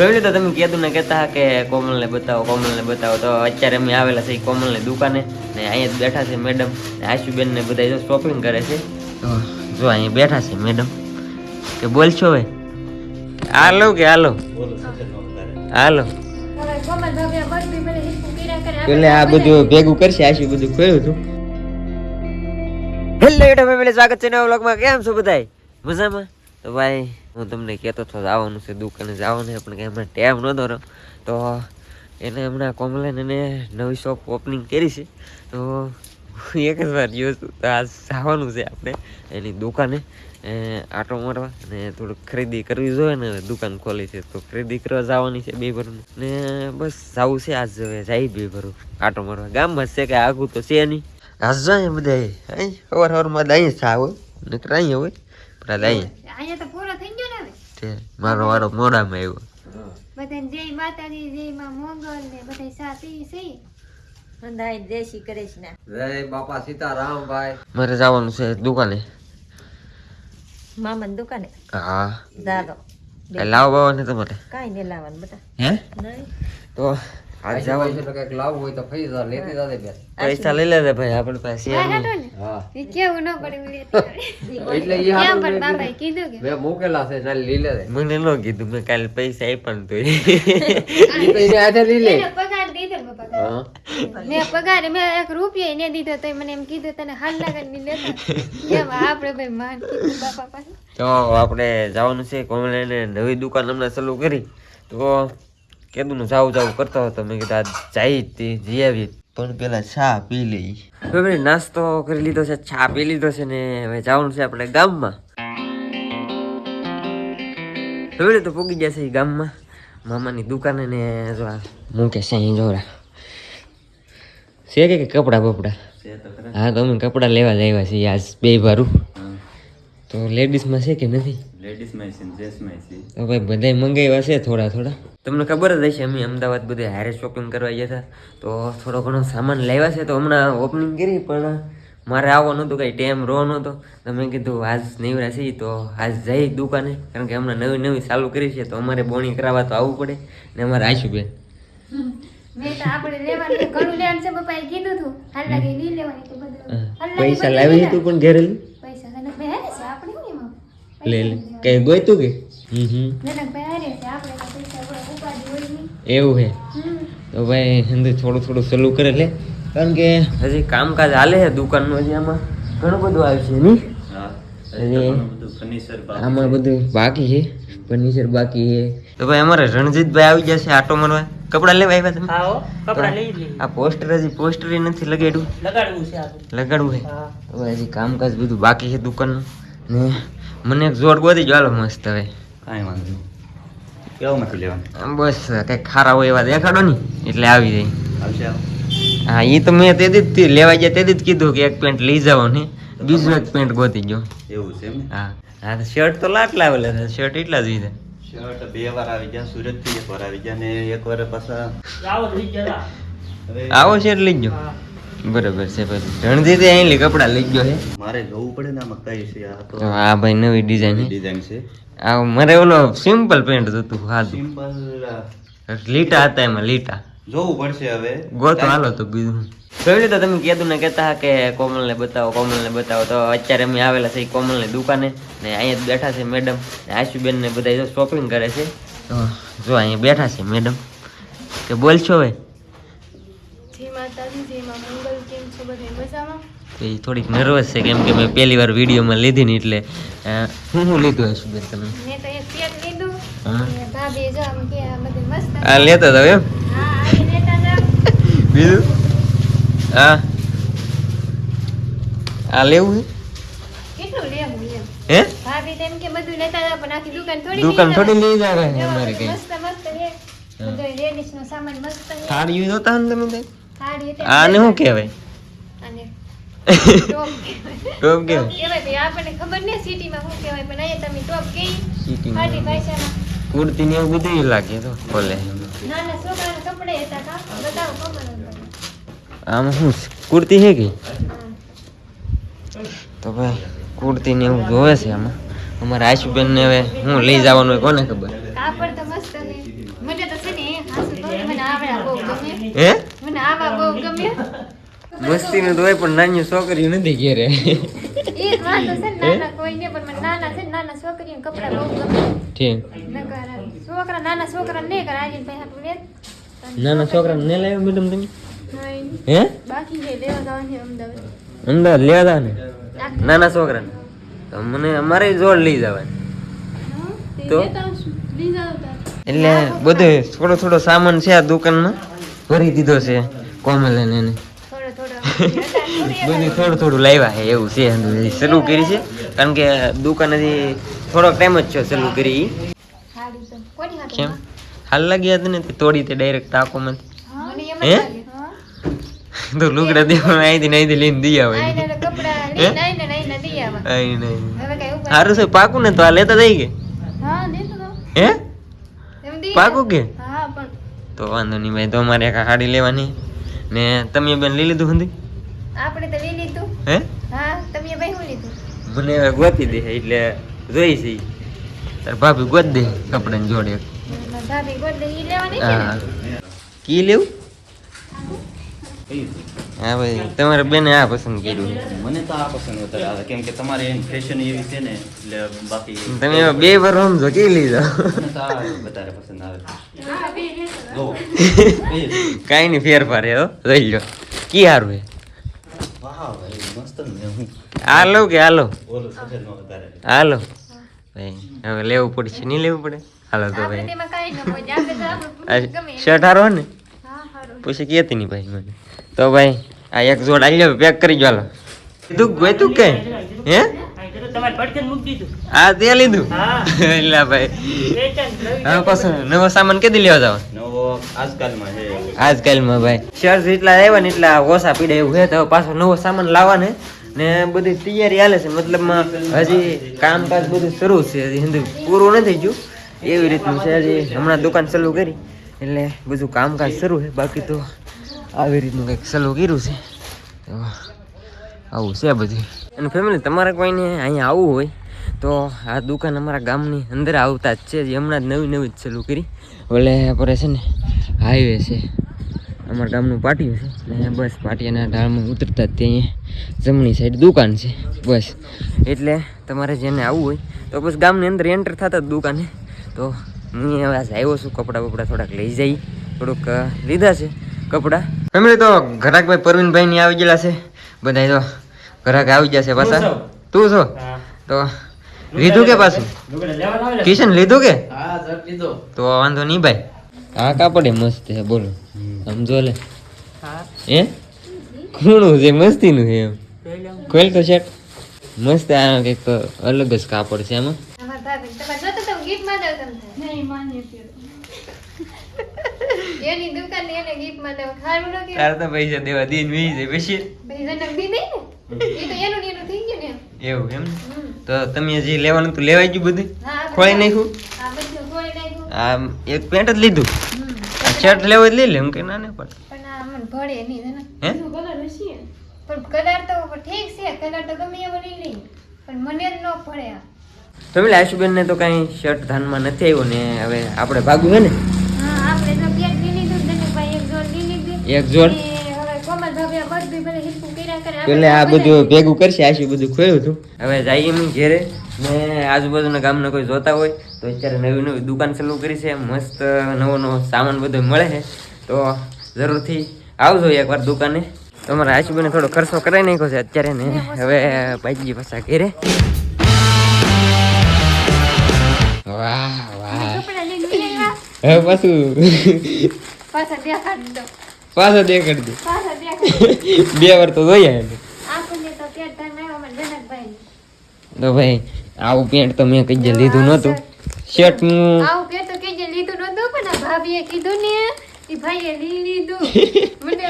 જોયું તો તમે કીધું ને કહેતા કે કોમલને બતાવો કોમલને બતાવો. તો અત્યારે અમે આવેલા છે કોમલની દુકાને ને અહીંયા બેઠા છે મેડમ ને આશુબેન ને બધા શોપિંગ કરે છે. જો અહીંયા બેઠા છે મેડમ કે બોલશો હવે? હાલો કે હાલો? હાલો. એટલે આ બધું ભેગું કરશે, આશુ બધું કયું હતું. હેલો યુટ્યુબ ફેમિલી સ્વાગત છે નવા વ્લોગમાં કેમ છો બધાય? મજામાં? તો ભાઈ, હું તમને કહેતો હતો આવવાનું છે, દુકાને જવાનું પણ કે હમણાં ટાઈમ નહોતો રહ્યો. તો એને હમણાં કોમલેન એને નવી શોપ ઓપનિંગ કરી છે. તો હું એક જ વાર ગયો છું. તો આ જવાનું છે આપણે એની દુકાને આટો મારવા અને થોડુંક ખરીદી કરવી જોઈએ ને હવે દુકાન ખોલી છે. તો ખરીદી કરવા જવાની છે બે ભરનું ને બસ જવું છે આજ જાય બે ભરું. આટો મારવા. ગામમાં જ છે કે આગું તો છે નહીં. આજ જાય બધા અહીં અવાર અવારમાં અહીં ચા હોય. નકર અહીંયા હોય. પણ આજ અહીંયા. અહીંયા તો પૂરો થઈ ગયો ને હવે. તે મારો વારો મોડામાં આવ્યો. બધાને જય માતાજી જય માં મોગલ ને બધા સાથી સહી અંધાઈ દેશી કરીશ ને. જય બાપા સીતારામ ભાઈ. મારે જવાનું છે દુકાને. મામાની દુકાને? હા. દાદો. લાવો બાવા ને તમારે. કાંઈ નહીં લાવવાનું બધા હે? નહીં. તો આજ જવાનું પૈસા તો કંઈક લાવવું હોય તો ફરી જા લેતી જાતે બેન. પૈસા લઈ લેજે ભાઈ આપણી પાસે હા નહીં. હાટો ને. હા. એ કેવું ન પડે હું લેતી આવે. એટલે ઈ કેમ પણ મેં બાબાએ કીધું. કે મેં મૂકેલા છે ના લઈ લે મને ન કીધું મેં કાલે પૈસા આપ્યા ને તોય. ઈ તો એને લઈ લે. પગાર દીધો મેં હા. મેં પગાર મેં એક રૂપિયા ને દીધો તો મને એમ કીધું તને હાલ લાગે ને લેતા. એમ આપણે ભાઈ માન કીધું બાપા પાસે? તો આપણે જવાનું છે કોમલાને નવી દુકાન હમણાં ચાલુ કરી. તો કેદું જાવું જાવું કરતો હતો મેં કીધું આ જાય તે જઈ આવી પણ પેલા ચા પી લઈ. હવે નાસ્તો કરી લીધો છે ચા પી લીધો છે ને હવે જવાનું છે આપણે ગામમાં. હવે તો પૂગી ગયા છે ગામમાં. મામાની દુકાને ને જો મૂકે છે અહીં જોરા. છે કે કપડા બપડા? હા તો અમે કપડા લેવા જ આવ્યા છીએ આજ બે ભારું. તો લેડીઝમાં છે કે નથી? લેડીઝમાં છે જેન્ટ્સમાં તો ભાઈ બધાય મંગાવ્યા છે થોડા થોડા. તમને ખબર જ હશે અમે અમદાવાદ બધે હારે શોપિંગ કરવા ગયા હતા. તો થોડો ઘણો સામાન લાવ્યા છે તો હમણાં ઓપનિંગ કરી પણ મારે આવો નહોતું કંઈ ટાઈમ રહો નહોતો. તો મેં કીધું આજ નવરા છે તો આજ જઈ દુકાને. કારણ કે હમણાં નવી નવી ચાલુ કરી છે તો અમારે બોણી કરાવવા તો આવવું પડે. ને અમારે આશુબેન. મેં તો આપણે લેવાનું ઘણું લેવાનું છે પપ્પાએ કીધું હતું હાલ લાગે લઈ લેવાની તો બધું. હાલ લાગે પૈસા લાવી તું પણ ઘરે લઈ? પૈસા જનકભાઈ હારે છે આપણે શું એમાં લે લે. કઈ ગોયતું કે? હમ. હમ છે નહીં એવું હે? તો ભાઈ અંદર થોડું થોડું સલું કરે લે. કારણ કે હજી કામકાજ હાલે છે દુકાનનું હજી આમાં. ઘણું બધું આવ્યું નહીં હા. અને બધું ફર્નિચર આમાં બધું બાકી છે. ફર્નિચર બાકી છે. તો ભાઈ અમારે રણજીતભાઈ આવી જશે આટો મારવા. કપડા લેવા આવ્યા તમે? આવો કપડા લઈ લઈએ. આ પોસ્ટર હજી પોસ્ટર નથી લગાડ્યું. લગાડવું છે લગાડવું છે તો હજી કામકાજ બધું બાકી છે દુકાનનું. ને મને એક જોડ ગોતી જો હાલો મસ્ત હવે. કાંઈ વાંધો નહીં. કેવું લેવાનું? બસ કંઈક ખારા હોય એવા દેખાડો ને એટલે આવી જાય. આવશે હા એ તો મેં તે જ લેવા ગયા તે જ કીધું કે એક પેન્ટ લઈ જાઓ ને. બીજું એક પેન્ટ ગોતી ગયો. એવું છે હા. હા તો શર્ટ તો લાટ લાવેલા છે. શર્ટ એટલા જ લીધા શર્ટ બે વાર આવી ગયા સુરતથી એક વાર આવી ગયા ને એક વાર પાછા આવો હવે લઈ ગયો. હા. બરોબર છે પછી રણજીતે અહીં કપડા લઈ ગયો છે મારે જોવું પડે ને આમાં કઈ છે આ તો તો આ ભાઈ નવી ડિઝાઇન ડિઝાઇન છે. આ મારે ઓલો સિમ્પલ પેન્ટ હતું સાદું સિમ્પલ લીટા હતા એમાં લીટા. જોવું પડશે હવે. ગોતો હાલો તો બીજું. જોયું રીતે તમે કીધું ને કહેતા કે કોમલને બતાવો કોમલને બતાવો. તો અત્યારે અમે આવેલા છે કોમલની દુકાને ને અહીંયા બેઠા છે મેડમ આશુબેન ને બધા શોપિંગ કરે છે. તો જો અહીંયા બેઠા છે મેડમ કે બોલશો હવે? માતાજી જય મંગલ કેમ છો બધા? મજામાં? એ થોડીક નર્વસ છે કેમ કે મેં પહેલી વાર વિડીયોમાં લીધી ને એટલે હું શું શું લીધું આશુબેન તમે? મેં તો એક પેન લીધું. હા? ભાભી જો આમ કે આ બધું મસ્ત આ લેતા હતા એમ? હા આ લેતા જાઓ. બીજું? હા? આ લેવું કેટલું લેવું હે? ભાભી તેમ કે બધું લેતા જાઓ પણ આખી દુકાન થોડી દુકાન થોડી લઈ. જાય અમારે કઈ. મસ્ત મસ્ત છે. બધો લેડીઝ નો સામાન મસ્ત થાળી જોતા ને તમે આને શું કહેવાય? અને ટોપ કહેવાય. ટોપ ટોપ કહેવાય કહેવાય ભાઈ આપણને ખબર નહીં સિટીમાં શું કહેવાય પણ અહીંયા તમે ટોપ કહી સિટીમાં ખાટી ભાષામાં. કુર્તી ને એવું બધું લાગે તો બોલે નાના છોકરાના કપડે હતા કા? બતાવો ખબર આમ શું છે? કુર્તી છે કે? હા. તો ભાઈ કુર્તી ને એવું જોવે છે આમાં? અમારા આશુબેન ને હવે હું લઈ જવાનું હોય કોને ખબર? કાપડ તો મસ્ત છે. હે? મને આવા બહુ ગમે. મસ્તી નું હોય પણ નાની છોકરી નથી ઘેરે. છે નાના કોઈને પણ મને નાના છે નાના છોકરીઓને કપડાં બહુ ગમે. ઠીક. છોકરા નાના છોકરા નહીં કરે આજે ભાઈ હાટું નાના છોકરાને ને લાવ્યો મેડમ તમે? હે? બાકી છે લેવા જવાની અમદાવાદ. અમદાવાદ લેવા તા નાના છોકરાને? તો મને અમારે જોડ લઈ જવાની. તો એટલે બધું થોડો થોડો સામાન છે આ દુકાનમાં. ભરી દીધો છે કોમલ અને એને. થોડો થોડો. બધું થોડું થોડું લાવ્યા છે એવું છે શરૂ કરી છે. કારણ કે દુકાન હજી થોડોક ટાઈમ જ છે શરૂ કરી. કેમ? હાલ લાગી હતી ને તે તોડી તે ડાયરેક્ટ મને. હે? તો લુગડા દેવા અહીંથી અહીંથી લઈને દઈ આવે સારું છે પાકું ને તો આ લેતા જઈ કે? હા પાકું કે? તો વાંધો નહીં ભાઈ તો અમારે એક હાડી લેવાની. ને તમે બેન લઈ લીધું હતી આપણે તો લઈ લીધું. હે? હા તમે ભાઈ હું લીધું? મને હવે ગોતી દે એટલે જોઈ છે. તાર ભાભી ગોત દે કપડાની જોડે. ભાભી ગોત દે ઈ લેવાની હા. કી લેવું? હા ભાઈ તમારે બેને આ પસંદ કર્યું. મને તો આ પસંદ વધારે આવે કેમ કે તમારે એમ ફેશન એવી છે ને એટલે બાકી તમે એમાં બે વાર સમજો કી લીધો. વધારે પસંદ આવે. જો. કાંઈ નહીં ફેરફાર હે હો લઈ લો કી હારું હે? વાહ ભાઈ મસ્ત ને હું. આ લો કે હાલો? હાલો. ભાઈ હવે લેવું પડશે નહીં લેવું પડે? હાલો તો ભાઈ. શર્ટ હારો. ને? પછી કહેતી નહીં ભાઈ મને. તો ભાઈ આ એક જોડ આવી લો પેક કરી હાલો. લીધું ગોતું કે? હે? હા, તો તે લીધું? એટલે ભાઈ. હા પાછો નવો સામાન કેદી લેવા જવા? આજકાલમાં છે આજકાલમાં ભાઈ. શર્ટ જેટલા આવ્યા ને એટલા ઓછા પીડે એવું છે. તો પાછો નવો સામાન લાવવાને ને બધી તૈયારી હાલે છે. મતલબમાં હજી કામકાજ બધું શરૂ છે. હંધુ પૂરું નથી ગયું એવી રીતનું છે. હજી હમણાં દુકાન ચાલુ કરી. એટલે બધું કામકાજ શરૂ છે. બાકી તો આવી રીતનું કંઈક સલું કર્યું છે. આવું છે બધું. અને ફેમિલી તમારે કોઈને અહીંયા આવવું હોય તો આ દુકાન અમારા ગામની અંદર આવતા જ છે. હમણાં જ નવી નવી જ ચાલુ કરી. ઓલે આપણે છે ને હાઈવે છે. અમારા ગામનું પાટિયું છે. ને બસ પાટિયાના ઢાળમાં ઉતરતા જ ત્યાં જમણી સાઈડ દુકાન છે. બસ. એટલે તમારે જેને આવવું હોય તો બસ ગામની અંદર એન્ટર થતા જ દુકાને તો હું હવે આવ્યો છું. કપડાં બપડા થોડાક લઈ જઈ. થોડુંક લીધા છે કપડાં. ફેમિલી તો ઘરાકભાઈ પરવીનભાઈ આવી ગયેલા છે. બધા તો ઘરાક આવી ગયા છે પાછા. તું છો? તો લીધું કે પાછું? ને? કિશન લીધું કે? હા સર લીધો. તો વાંધો નહીં ભાઈ. આ કાપડે મસ્ત છે બોલો. સમજો લે. એ હે? ખૂણું છે મસ્તીનું છે એમ. ખોલ તો શર્ટ મસ્ત આ કંઈક અલગ જ કાપડ છે એમાં અમારા ભાભી તમારે જોતો તો gift માં દઉં તમને નહીં માન્ય એની દુકાન ને એને gift માં દઉં ખારું ન તાર તો પૈસા દેવા દીન વી છે પછી દી ને એ તો એનું એનું થઈ ગયું ને એવું એમ તો તમે જે લેવાનું તું લેવાઈ ગયું બધું ખોઈ નાખ્યું હા બધું ખોલી નાખ્યું આ એક પેન્ટ જ લીધું આ શર્ટ લેવો જ લઈ લે એમ કે ના ના પણ પણ આ મને ભળે નહીં પણ કલર તો ઠીક છે કલર તો ગમે એવો લઈ લઈ પણ મને જ ન પડે આ તમે આશુબેન ને તો કાંઈ શર્ટ ધાનમાં નથી આવ્યો ને હવે આપણે ભાગવું હે ને એક જોડ. ભાભી આ બધું બધું હિલકું કર્યા કરે. પેલે આ બધું ભેગું કરશે આશી બધું ખોયું હતું હવે જઈએ એમ ઘેરે. ને આજુબાજુના ગામના કોઈ જોતા હોય તો અત્યારે નવી નવી દુકાન ચાલુ કરી છે. મસ્ત નવો નવો સામાન બધો મળે છે. તો જરૂરથી આવજો એકવાર દુકાને. તમારા આશુબેને થોડો ખર્ચો કરાવી નાખ્યો છે અત્યારે ને. હવે ભાઈજી પાછા ઘેરે. વાહ વાહ. હવે પાછું. પાછા દેખાડી દો. પાછો કરી દે. બે વાર તો જોયા એમ તો ભાઈ આવું પેન્ટ તો મેં કઈ લીધું નહોતું. શર્ટ. નું આવું પેટ તો લીધું નતું પણ ભાભીએ કીધું ને એ ભાઈએ લઈ લીધું. મને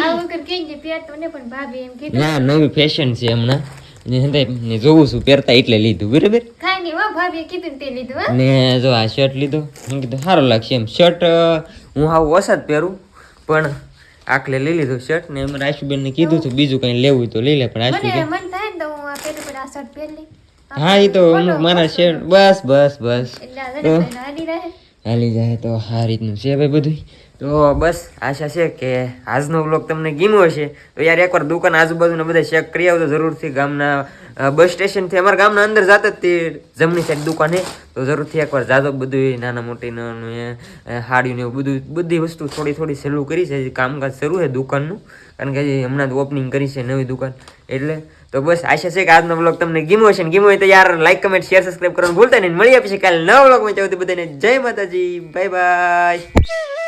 આવું કર કેજે પેટ તો પણ ભાભી એમ કીધું. ના નવી ફેશન છે હમણાં. ને જોઉં છું પહેરતા એટલે લીધું બરાબર? ખાઈ નહીં હો ભાભીએ કીધું ને તે લીધું હા. જો આ શર્ટ લીધો મેં કીધું સારો લાગશે એમ. શર્ટ હું આવું ઓછા જ પહેરું પણ આખલે લઈ લીધું શર્ટ ને અમારે ને કીધું હતું બીજું કંઈ લેવું તો લઈ લે પણ આશુ મને મન થાય ને તો હું આ પેટ પર આ શર્ટ પહેરી હા એ તો અમુક મારા શર્ટ બસ બસ બસ. હાલી જાય તો આ રીતનું છે ભાઈ બધું તો બસ, આશા છે કે આજનો બ્લોગ તમને ગીમો હશે. તો યાર, એકવાર દુકાન આજુબાજુના બધા ચેક કરી આવજો જરૂરથી. ગામના બસ સ્ટેશનથી અમારા ગામના અંદર જાત જ તે જમણી સાઈડ દુકાન તો જરૂરથી એકવાર જાજો બધું નાના મોટી હાડીને એવું બધું, બધી વસ્તુ થોડી થોડી સહેલું કરી છે. કામકાજ શરૂ છે દુકાનનું. કારણ કે હમણાં જ ઓપનિંગ કરી છે નવી દુકાન. એટલે, તો બસ, આશા છે કે આજનો બ્લોગ તમને ગીમો હશે. ને હોય તો યાર લાઈક કમેન્ટ શેર સબસ્ક્રાઈબ કરવાનું ભૂલતા નહીં. મળી આપીશું કાલે નવા બ્લોગમાં ચાલો બધાને જય માતાજી. Bye bye